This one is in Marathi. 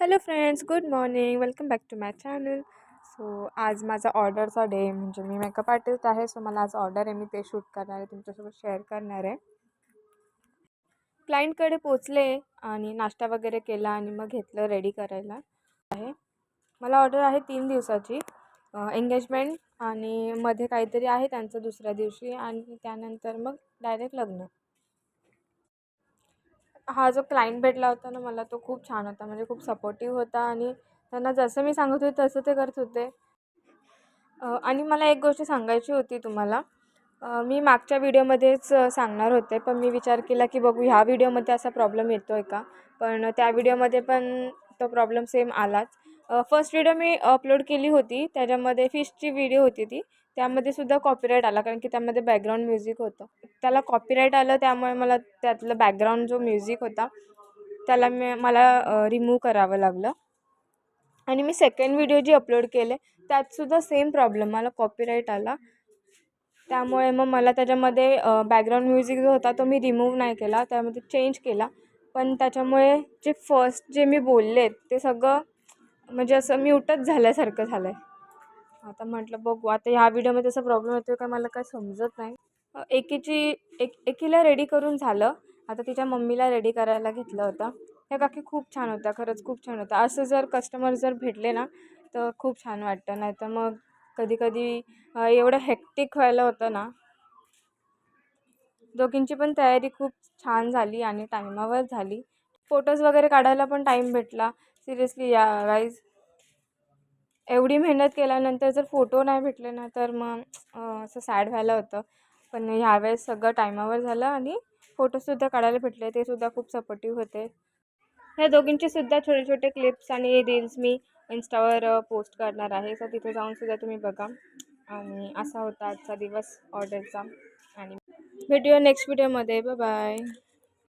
Hello friends good morning welcome back to my channel so आज माझा ऑर्डरचा डे म्हणजे मी मेकअप आर्टिस्ट आहे. सो मला आज ऑर्डर आहे. मी ते शूट करणार आहे. तुमच्यासोबत शेअर करणार आहे. क्लायंटकडे पोचले आणि नाश्ता वगैरे केला आणि मग घेतलं रेडी करायला. आहे. मला ऑर्डर आहे तीन दिवसाची. एंगेजमेंट आणि मध्ये काहीतरी आहे त्यांचं दुसऱ्या दिवशी आणि त्यानंतर मग डायरेक्ट लग्न. हा जो क्लायंट भेटला होता ना मला तो खूप छान होता म्हणजे खूप सपोर्टिव्ह होता आणि त्यांना जसं मी सांगत होते तसं ते करत होते. आणि मला एक गोष्ट सांगायची होती तुम्हाला. मी मागच्या व्हिडिओमध्येच सांगणार होते पण मी विचार केला की बघू ह्या व्हिडिओमध्ये असा प्रॉब्लेम येतो आहे का? पण त्या व्हिडिओमध्ये पण तो प्रॉब्लेम सेम आलाच. फर्स्ट व्हिडिओ मी अपलोड केली होती. त्याच्यामध्ये फिशची व्हिडिओ होती ती. त्यामध्ये सुद्धा कॉपीराईट आला कारण की त्यामध्ये बॅकग्राऊंड म्युझिक होतं. त्याला कॉपीराईट आलं त्यामुळे मला त्यातलं बॅकग्राऊंड जो म्युझिक होता त्याला मी मला रिमूव्ह करावं लागलं. आणि मी सेकंड व्हिडिओ जी अपलोड केले त्यातसुद्धा सेम प्रॉब्लेम मला कॉपीराईट आला. त्यामुळे मग मला त्याच्यामध्ये बॅकग्राऊंड म्युझिक जो होता तो मी रिमूव्ह नाही केला. त्यामध्ये चेंज केला. पण त्याच्यामुळे जे फर्स्ट जे मी बोलले ते सगळं म्हणजे असं म्यूटच झाल्यासारखं झालं आहे आता म्हटलं बघू. आता ह्या व्हिडिओमध्ये असा प्रॉब्लेम येतो का मला काय समजत नाही. एकीची एक एकीला रेडी करून झालं. आता तिच्या मम्मीला रेडी करायला घेतलं होतं. ह्या काकी खूप छान होत्या. खरंच खूप छान होत्या. असं जर कस्टमर जर भेटले ना तर खूप छान वाटतं. नाही तर मग कधी कधी एवढं हेक्टिक व्हायला होतं ना. दोघींची पण तयारी खूप छान झाली आणि टायमावर झाली. फोटोज वगैरे काढायला पण टाईम भेटला. सिरियसली या गाईज एवढी मेहनत केल्यानंतर जर फोटो नाही भेटले ना तर मग असं सॅड व्हायला होतं. पण ह्यावेळेस सगळं टायमावर झालं आणि फोटोसुद्धा काढायला भेटले. ते सुद्धा खूप सपोर्टिव्ह होते. ह्या दोघींचे सुद्धा छोटे छोटे क्लिप्स आणि रील्स मी इन्स्टावर पोस्ट करणार आहे. तर तिथे जाऊनसुद्धा तुम्ही बघा. आणि असा होता आजचा दिवस ऑर्डरचा आणि भेटूया नेक्स्ट व्हिडिओमध्ये बाय